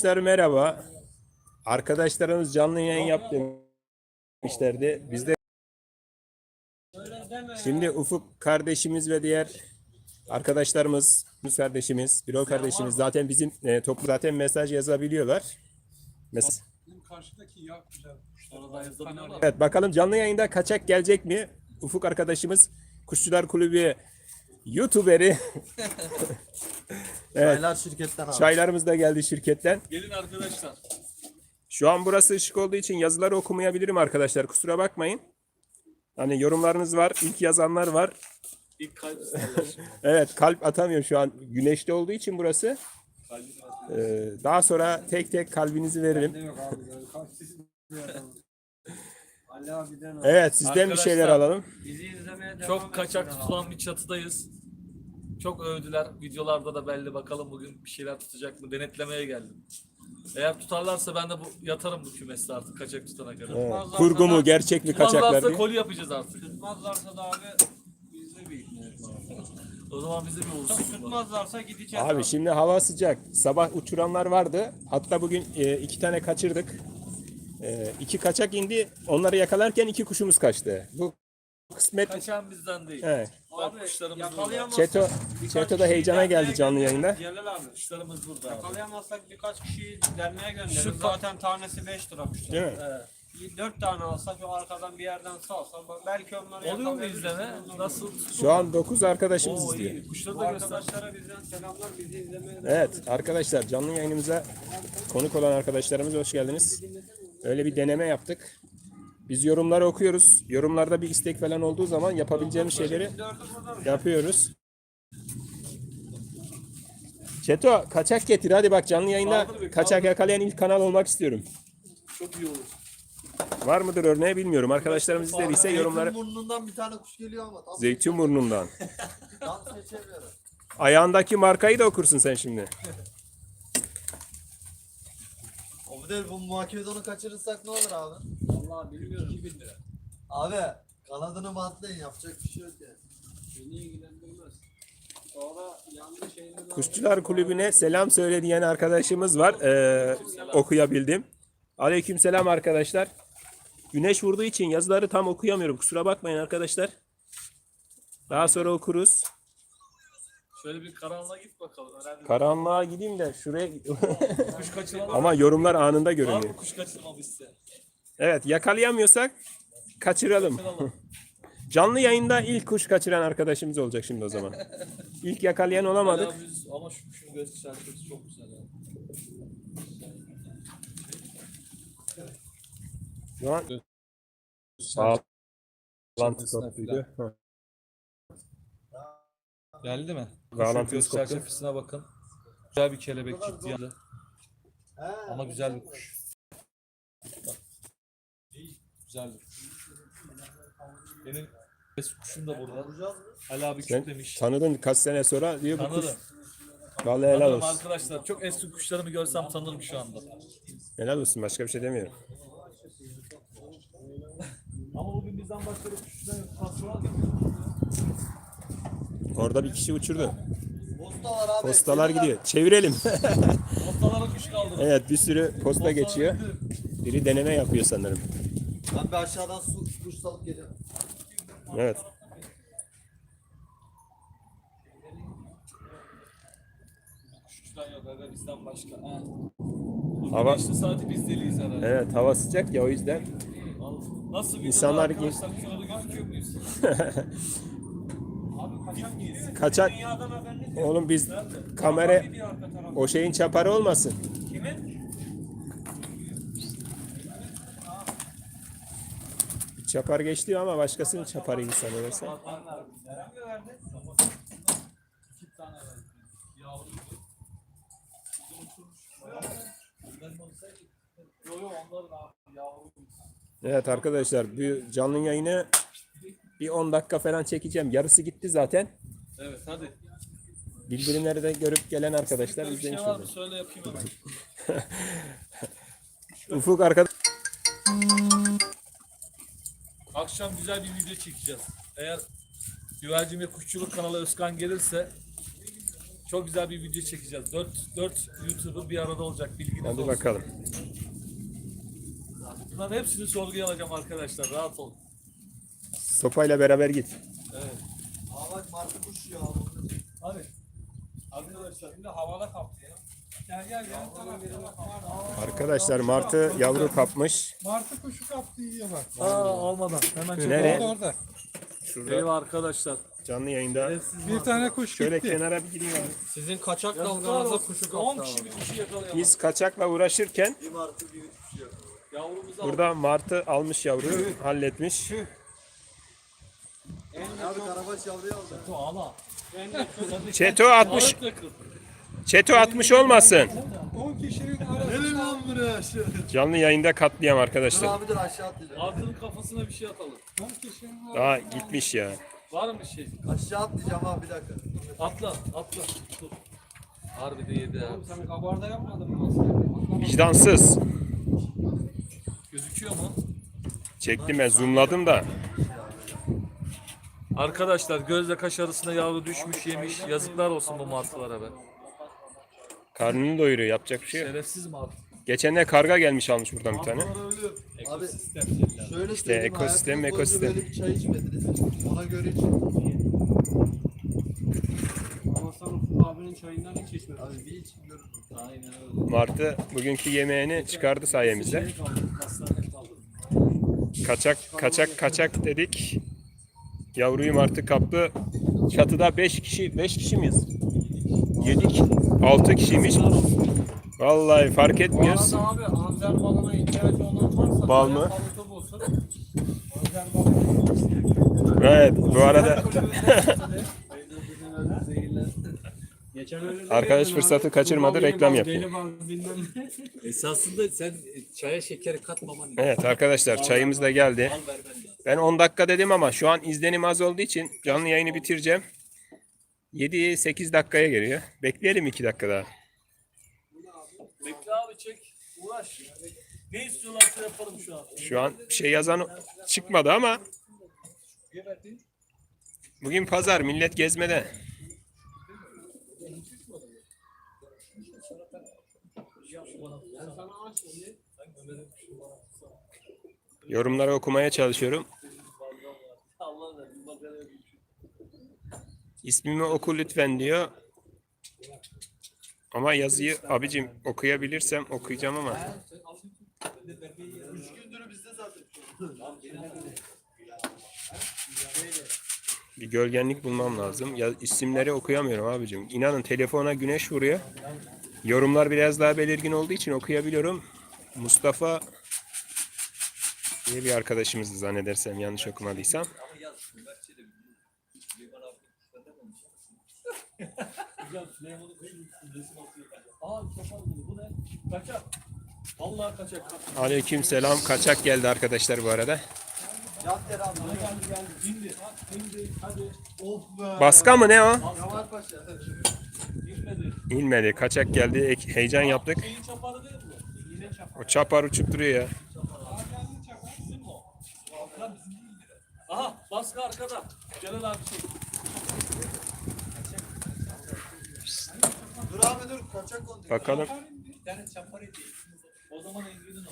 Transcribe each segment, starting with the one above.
Arkadaşlar merhaba. Arkadaşlarımız canlı yayın yap demişlerdi. Biz de Şimdi Ufuk kardeşimiz ve diğer arkadaşlarımız, Yunus kardeşimiz, Birol kardeşimiz zaten bizim e, toplu zaten mesaj yazabiliyorlar. Mes- Karşıdaki ya evet bakalım canlı yayında kaçak gelecek mi? Ufuk arkadaşımız Kuşçular Kulübü YouTuberi. evet, Çaylar şirketten abi. çaylarımız da geldi şirketten. Gelin arkadaşlar. Şu an burası ışık olduğu için yazıları okumayabilirim arkadaşlar. Kusura bakmayın. Hani yorumlarınız var, ilk yazanlar var. İlk kalp. Evet, kalp atamıyor şu an. Güneşli olduğu için burası. Ee, daha sonra tek tek kalbinizi veririm. Ali abiden al. Evet, sizden bir Arkadaşlar, şeyler alalım. Bizi izlemeye devam Çok kaçak etsin tutulan bir çatıdayız. Çok övdüler. Videolarda da belli. Bakalım bugün bir şeyler tutacak mı? Denetlemeye geldim. Eğer tutarlarsa ben de bu yatarım bu kümeste artık kaçak tutana kadar. Evet, Tutmazlarsa Kurgu mu, gerçek mi kaçaklar Tutmazlarsa diye. koli yapacağız artık. Tutmazlarsa da abi bizde bir O zaman bize bir var. Tutmazlarsa gideceğiz. Abi şimdi hava sıcak. Sabah uçuranlar vardı. Hatta bugün e, iki tane kaçırdık. E, iki kaçak indi. Onları yakalarken iki kuşumuz kaçtı. Bu kısmet. Kaçan bizden değil. Evet. Bak kuşlarımız burada. Çeto, Çeto da heyecana geldi canlı yayında. Celal abi. Kuşlarımız burada abi. Yakalayamazsak birkaç kişiyi derneğe göndeririz. Şu- Zaten tanesi 5 lira kuşlar. Değil mi? Evet. 4 tane alsa şu arkadan bir yerden salsa bak belki onları Oluyor mu izleme? Nasıl? Şu an 9 arkadaşımız Oo, izliyor. Kuşları da göster. arkadaşlara bizden selamlar bizi izlemeye Evet arkadaşlar canlı yayınımıza konuk olan arkadaşlarımız hoş geldiniz. Öyle bir deneme yaptık. Biz yorumları okuyoruz. Yorumlarda bir istek falan olduğu zaman yapabileceğimiz şeyleri yapıyoruz. Çeto kaçak getir hadi bak canlı yayında kaçak yakalayan ilk kanal olmak istiyorum. Çok iyi olur. Var mıdır örneği bilmiyorum. Arkadaşlarımız izlediyse yorumları Burnundan bir tane kuş geliyor ama tam, Zeytinburnu'ndan. tam seçemiyorum. Ayağındaki markayı da okursun sen şimdi. O bir de bu muhakemede onu kaçırırsak ne olur abi? Vallahi bilmiyorum. 2000 lira. Abi kanadını bantlayın yapacak bir şey yok yani. Beni ilgilendirmez. Sonra yanlış Kuşçular Kulübü'ne selam söyle diyen arkadaşımız var. Ee, okuyabildim. Aleykümselam arkadaşlar. Güneş vurduğu için yazıları tam okuyamıyorum. Kusura bakmayın arkadaşlar. Daha sonra okuruz. Şöyle bir karanlığa git bakalım. Önemli. Karanlığa gideyim de şuraya... kuş kaçıralım. Ama yorumlar anında Var görünüyor. mı kuş kaçırmamı iste? Evet yakalayamıyorsak kaçıralım. Kaçıralım. Canlı yayında ilk kuş kaçıran arkadaşımız olacak şimdi o zaman. İlk yakalayan olamadık. Hala biz- ama şu kuşun göz işareti çok güzel. Yani. Şu an bağlantı koptuydu. Geldi mi? Bağlantımız koptu. çerçevesine bakın. Güzel bir kelebek çıktı yani. He, Ama güzel bir kuş. Bak. Güzel bir kuş. Benim eski kuşum da burada. Ali abi Sen kütlemiş. tanıdın kaç sene sonra diyor bu kuş. Tanırım. Vallahi helal Tanırım olsun. arkadaşlar. Çok eski kuşlarımı görsem tanırım şu anda. Helal olsun başka bir şey demiyorum. Ama bugün bizden başka bir kuşçudan yok. Orada bir kişi uçurdu. Posta var abi. Postalar gidiyor. Çevirelim. Postalara kuş kaldırın. evet bir sürü posta geçiyor. Biri deneme yapıyor sanırım. Ben bir aşağıdan su kuş salıp geliyorum. Evet. Bizden başka. Ha. Hava- Hava. saati biz deliyiz herhalde. Evet hava sıcak ya o yüzden. Nasıl bir İnsanlar- arkadaşlar muyuz? Kaçak. Oğlum biz kamera o şeyin çaparı olmasın. Kimin? Bir çapar geçti ama başkasının onların abi yavru. Evet arkadaşlar bu canlı yayını bir 10 dakika falan çekeceğim. Yarısı gitti zaten. Evet hadi. Bildirimleri de görüp gelen arkadaşlar Bir şey izlemiş var mı? oldu. Söyle yapayım hemen. Ufuk arkadaş Akşam güzel bir video çekeceğiz. Eğer Güvercin ve Kuşçuluk kanalı Özkan gelirse Çok güzel bir video çekeceğiz. 4 4 YouTuber bir arada olacak bilginiz Hadi olsun. bakalım. Bunların hepsini sorguya alacağım arkadaşlar. Rahat olun. Sopayla beraber git. Evet. Martı kuş ya. Abi. Arkadaşlar. Şimdi havada kaptı ya. Gel gel gel. Arkadaşlar martı yavru kapmış. Martı kuşu kaptı yiyor bak. Aa almadan. Hemen çek. Nereye? Orada orada. Şurada Eyvah arkadaşlar. canlı yayında. Bir tane kuş Şöyle gitti. kenara bir gideyim abi. Sizin kaçak dalganıza kuşu 10 kaptı kişi abi. bir kişi yakalayamadı. Biz kaçakla uğraşırken Bir martı bir kuş yok. Yavrumuzu burada martı almış yavruyu halletmiş. Abi karabaş yavruyu aldı. Ağla. Çeto atmış. Ağırlıkla kır. Çeto atmış olmasın. 10 kişinin arasında lan buraya? Canlı yayında katliam arkadaşlar. abi dur aşağı atlayacağım. Kafasına bir şey atalım. 10 kişinin Daha gitmiş ya. Var mı bir şey? Aşağı atlayacağım abi bir dakika. Atla, atla. Dur. Harbi de yedi ha. Sen kabarda yapmadın mı aslında? Vicdansız. Gözüküyor mu? Çektim ben zoomladım da. Arkadaşlar gözle kaş arasında yavru düşmüş yemiş. Yazıklar olsun bu martılara be. Karnını doyuruyor yapacak bir şey yok. Şerefsiz martı. Geçen de karga gelmiş almış buradan bir tane. Abi şöyle İşte söyleyeyim, ekosistem, hayatınız boyunca ekosistem. Böyle bir çay içmediniz. Ona göre için. Ama sen Ufuk abinin çayından hiç içmedin. Abi bir için görürüm. Aynen öyle. Martı bugünkü yemeğini çıkardı sayemizde. Şey. Kaçak kaçak kaçak dedik. Yavruyu martı kaptı. Çatıda 5 kişi 5 kişi miyiz? Yedik. 6 kişiymiş. Vallahi fark etmiyoruz. abi anzer balına ihtiyacı olan varsa Bal mı? bulsun. Anzer Evet bu arada Arkadaş fırsatı kaçırmadı, reklam yapıyor. Esasında sen çaya şekeri katmaman evet arkadaşlar çayımız da geldi. Al vermen lazım. Ben 10 dakika dedim ama şu an izlenim az olduğu için canlı yayını bitireceğim. 7-8 dakikaya geliyor. Bekleyelim 2 dakika daha. Bekle abi çek. Uğraş. Ne istiyorlarsa yapalım şu an. Şu an bir şey yazan çıkmadı ama bugün pazar millet gezmede. Yorumları okumaya çalışıyorum. İsmimi oku lütfen diyor. Ama yazıyı abicim okuyabilirsem okuyacağım ama. Bir gölgenlik bulmam lazım. Ya isimleri okuyamıyorum abicim. İnanın telefona güneş vuruyor. Yorumlar biraz daha belirgin olduğu için okuyabiliyorum. Mustafa diye bir arkadaşımızdı zannedersem yanlış okumadıysam. Hocam Süleyman'ın resim. Aleyküm selam. Kaçak geldi arkadaşlar bu arada. Baska mı ne o? Kemal Paşa. Girmedi. İnmedi. Kaçak geldi. Heyecan yaptık. O çapar uçup duruyor ya. Bizim mi o? Lan bizim değil mi? Aha baskı arkada. Celal abi şey. Dur abi dur kaçak kondu. Bakalım. Bir tane çapar eti. O zaman Engin'in o.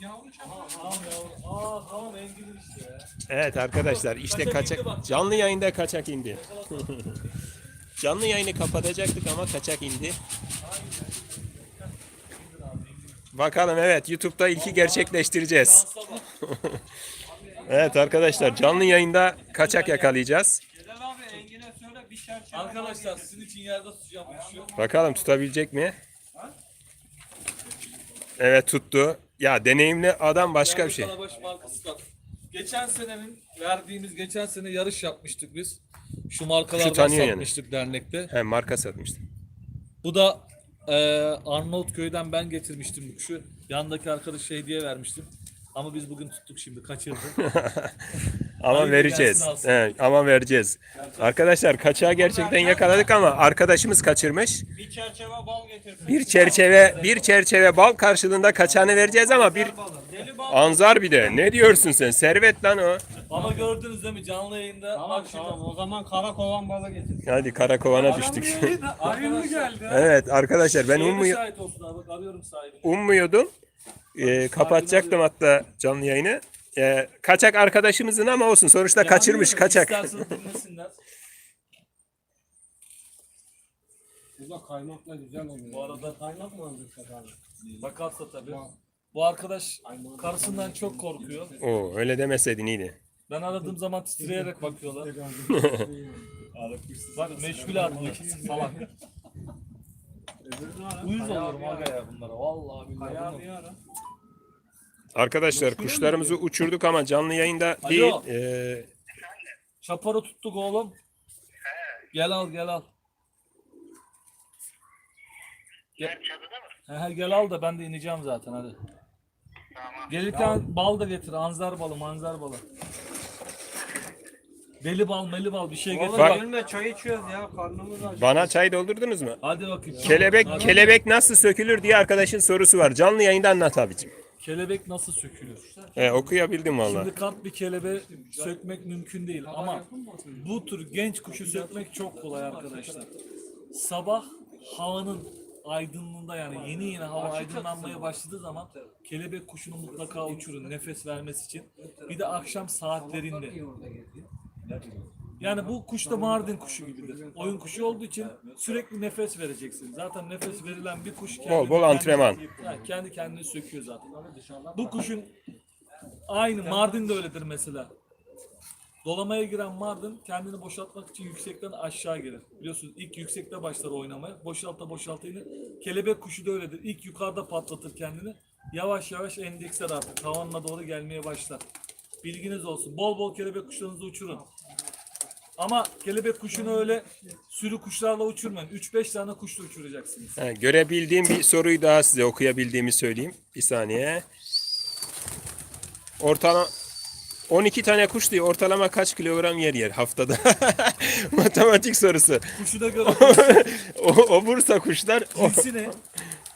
Yavru çapar. Tamam ya. Aa tamam Engin'in işte ya. Evet arkadaşlar işte kaçak canlı yayında kaçak indi. canlı yayını kapatacaktık ama kaçak indi. Bakalım evet YouTube'da ilki gerçekleştireceğiz. Evet arkadaşlar canlı yayında kaçak yakalayacağız. Arkadaşlar sizin için yerde tutacağım. Bakalım tutabilecek mi? Evet tuttu. Ya deneyimli adam başka bir şey. Geçen senenin verdiğimiz geçen sene yarış yapmıştık biz. Şu markalardan tanıyor yani. satmıştık dernekte. He marka satmıştım. Bu da e, Arnavutköy'den ben getirmiştim bu kuşu. Yandaki arkadaşa hediye vermiştim. Ama biz bugün tuttuk şimdi kaçırdı. Ama Haydi vereceğiz. gelsin alsın. He, ama vereceğiz. Arkadaşlar kaçağı gerçekten yakaladık ama arkadaşımız kaçırmış. bir çerçeve bal getirdim. Bir çerçeve bir çerçeve bal karşılığında kaçağını vereceğiz ama bir Deli bal. anzar bir de. Ne diyorsun sen? Servet lan o. Ama gördünüz değil mi canlı yayında Tamam bak şimdi. tamam o zaman kara kovan balı getir. Hadi karakovana düştük. Hayırlı geldi. evet arkadaşlar ben Şeye de ummuyor, şahit olsun abi. Bak arıyorum sahibini. ummuyordum. Ee, kapatacaktım hatta canlı yayını. Ee, kaçak arkadaşımızın ama olsun sonuçta kaçırmış kaçak. İsterseniz dinlesinler. Bu da kaymakla güzel oluyor. Bu arada kaymak mı aldık abi? bakarsa tabii. Bu arkadaş karısından çok korkuyor. Oo öyle demeseydin iyiydi. Ben aradığım zaman titreyerek bakıyorlar. Bak meşgul artık ikisi salak. Uyuz oluyorum aga ya bunlara. Vallahi billahi. Arkadaşlar kuşlarımızı uçurduk ama canlı yayında Alo. değil. Ee, Şaparı tuttuk oğlum. Gel al gel al. Gel. He, he, gel al da ben de ineceğim zaten hadi. Gelirken bal da getir. Anzar balı, manzar balı. Deli bal, meli bal bir şey getir. Oğlum gelme çay içiyoruz ya karnımız aç. bana çay doldurdunuz mu? Hadi bakayım. Kelebek Hadi. kelebek nasıl sökülür diye arkadaşın sorusu var. Canlı yayında anlat abicim. Kelebek nasıl sökülür? He, okuyabildim valla. Şimdi kart bir kelebe sökmek mümkün değil ama bu tür genç kuşu sökmek çok kolay arkadaşlar. Sabah havanın aydınlığında yani yeni yeni hava aydınlanmaya başladığı zaman kelebek kuşunu mutlaka uçurun nefes vermesi için. Bir de akşam saatlerinde. Yani bu kuş da Mardin kuşu gibidir. Oyun kuşu olduğu için sürekli nefes vereceksin. Zaten nefes verilen bir kuş kendi, Bol bol antrenman. Ha, kendi kendini söküyor zaten. Bu kuşun aynı Mardin de öyledir mesela. Dolamaya giren Mardin kendini boşaltmak için yüksekten aşağı gelir. Biliyorsunuz ilk yüksekte başlar oynamaya. Boşalta boşalta iner. Kelebek kuşu da öyledir. İlk yukarıda patlatır kendini. Yavaş yavaş endeksler artık. Tavanına doğru gelmeye başlar. Bilginiz olsun. Bol bol kelebek kuşlarınızı uçurun. Ama kelebek kuşunu öyle sürü kuşlarla uçurmayın. 3-5 tane kuşla uçuracaksınız. He, görebildiğim bir soruyu daha size okuyabildiğimi söyleyeyim. Bir saniye. Ortalama 12 tane kuş diyor. Ortalama kaç kilogram yer yer haftada? Matematik sorusu. Kuşu da göre O, o Bursa kuşlar o, cinsi ne?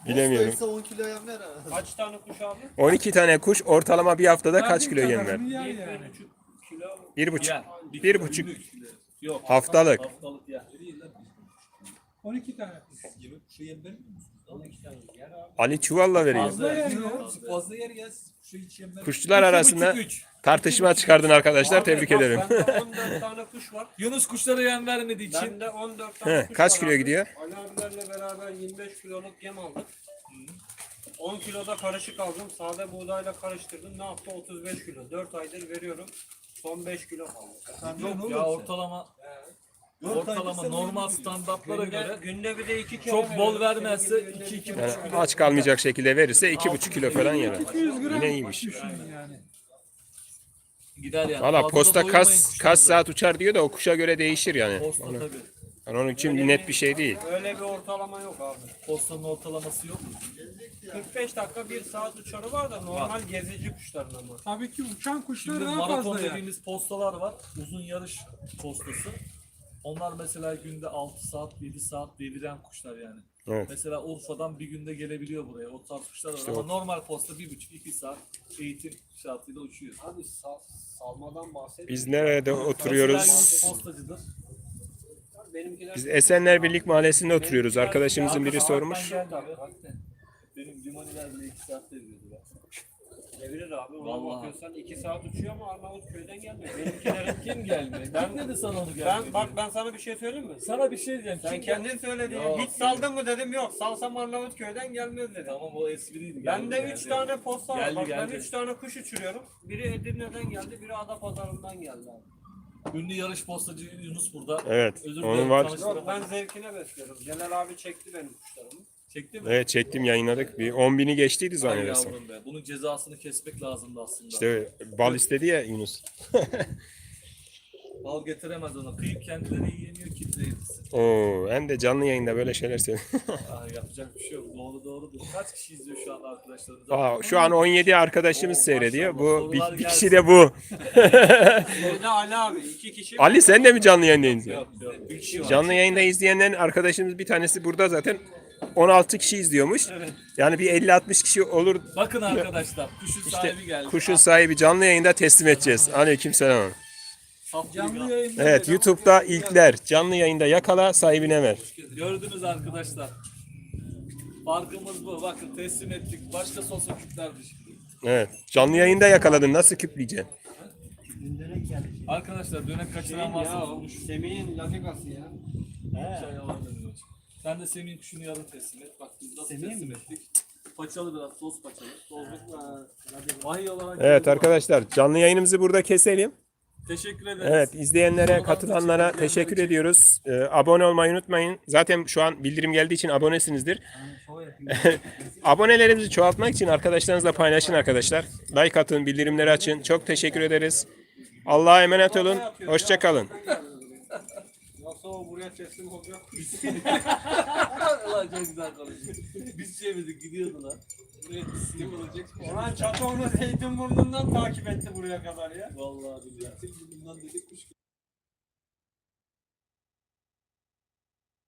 bilemiyorum. Bostaysa 10 kilo yem ver ha. Kaç tane kuş abi? 12 tane kuş ortalama bir haftada kaç kilo yem ver? Kilo. Bir buçuk. Yer. Bir buçuk. Yok. Haftalık. Haftalık yer. 12 tane. Ali çuvalla veriyor. Fazla yer. Fazla yer ya. Kuşçular arasında tartışma çıkardın arkadaşlar. Tebrik Bak, ederim. Bende 14 tane kuş var. Yunus kuşlara yem vermediği için Bende 14 tane He, kuş kaç var kilo abi. gidiyor? Ali abilerle beraber 25 kiloluk yem aldık. 10 kiloda karışık aldım. Sade buğdayla karıştırdım. Ne yaptı? 35 kilo. 4 aydır veriyorum. Son 5 kilo kaldı. ya ortalama ortalama normal standartlara Günde, göre günde bir de 2 kilo çok bol vermezse 2 2 Yani aç kalmayacak şekilde verirse 2,5 kilo falan yer. Yine iyiymiş. yani. gider yani. Valla Fazla da posta doyurmayın kas kaç saat uçar diyor da o kuşa göre değişir yani. Posta tabii. Yani onun için net bir şey değil. Öyle bir ortalama yok abi. Postanın ortalaması yok. 45 dakika 1 saat uçarı var da normal gezici kuşların ama. Tabii ki uçan kuşlar Şimdi daha maraton fazla ya. dediğimiz postalar var. Uzun yarış postası. Onlar mesela günde 6 saat, 7 saat deviren kuşlar yani. Evet. Mesela Urfa'dan bir günde gelebiliyor buraya. O tarz kuşlar var ama normal posta 1,5-2 saat eğitim şartıyla uçuyor. Abi sal, salmadan bahsediyor. Biz nerede Mesela oturuyoruz? Yunus postacıdır. Benimkiler Biz Esenler Birlik Mahallesi'nde oturuyoruz. Arkadaşımızın biri sormuş. Benim limoniler bile 2 saatte veriyordu ya. Devirir abi. Ona Vallahi. bakıyorsan 2 saat uçuyor ama Arnavutköy'den gelmiyor. Benimkilerin Kim gelmiyor? Ben dedi sana onu gelmiyor. ben bak ben sana bir şey söyleyeyim mi? sana bir şey diyeceğim. Sen Kim kendin söyledin. Yok. Hiç saldın mı dedim yok. Salsam Arnavutköy'den gelmez dedim. Tamam o espriydi. Bende geldi, 3 geldi. tane posta var. Geldi, Bak geldi. ben 3 tane kuş uçuruyorum. Biri Edirne'den geldi, biri Adapazarı'ndan geldi abi. Ünlü yarış postacı Yunus burada. Evet. Özür Onun dilerim, var. tanıştıramadım. Yok ben zevkine besliyorum. Celal abi çekti benim kuşlarımı. Çekti mi? Evet çektim yayınladık. Bir 10 bini geçtiydi Ay zannedersem. yavrum be. Bunun cezasını kesmek lazımdı aslında. İşte bal istedi ya Yunus. Bal getiremez ona. Kıyıp kendileri yiyemiyor kimse yedirsin. Oo, hem de canlı yayında böyle şeyler söylüyor. Aa, yapacak bir şey yok. Doğru doğrudur. Kaç kişi izliyor şu an arkadaşlarımız? Aa, şu an 17 arkadaşımız Oo, seyrediyor. Bu maşallah. bir, Sorular bir kişi de bu. Bir de Ali abi. iki kişi. Ali sen de mi canlı yayında izliyorsun? Yok yok. Bir kişi var. Canlı yayında izleyenlerin arkadaşımız bir tanesi burada zaten. 16 kişi izliyormuş. Yani bir 50-60 kişi olur. Bakın arkadaşlar kuşun İşte sahibi geldi. kuşun sahibi canlı yayında teslim edeceğiz. Aleykümselam. Saf Canlı Canlı yayında. Evet YouTube'da ilkler canlı yayında yakala sahibine ver. Gördünüz arkadaşlar. Farkımız bu. Bakın teslim ettik. Başka sosa küplerdi şimdi. Evet canlı yayında yakaladın nasıl küpleyeceksin? Arkadaşlar dönek kaçıran Ya varsa o bulmuş. Semih'in lafikası ya. Şey dedim hocam. Sen de Semih'in kuşunu yarın teslim et. Bak biz nasıl teslim ettik. Paçalı biraz, sos paçalı. Tozluk Vahiy olarak. Evet arkadaşlar canlı yayınımızı burada keselim. Teşekkür ederiz. Evet izleyenlere, katılanlara teşekkür ediyoruz. Ee, abone olmayı unutmayın. Zaten şu an bildirim geldiği için abonesinizdir. Abonelerimizi çoğaltmak için arkadaşlarınızla paylaşın arkadaşlar. Like atın, bildirimleri açın. Çok teşekkür ederiz. Allah'a emanet olun. Hoşça Nasıl o buraya teslim olacak? Ulan çok güzel konuşuyor. Biz çevirdik gidiyordu lan. Buraya teslim olacak. Orhan Çatoğlu Zeytinburnu'ndan takip etti buraya kadar ya. Vallahi billahi. Bundan dedik kuş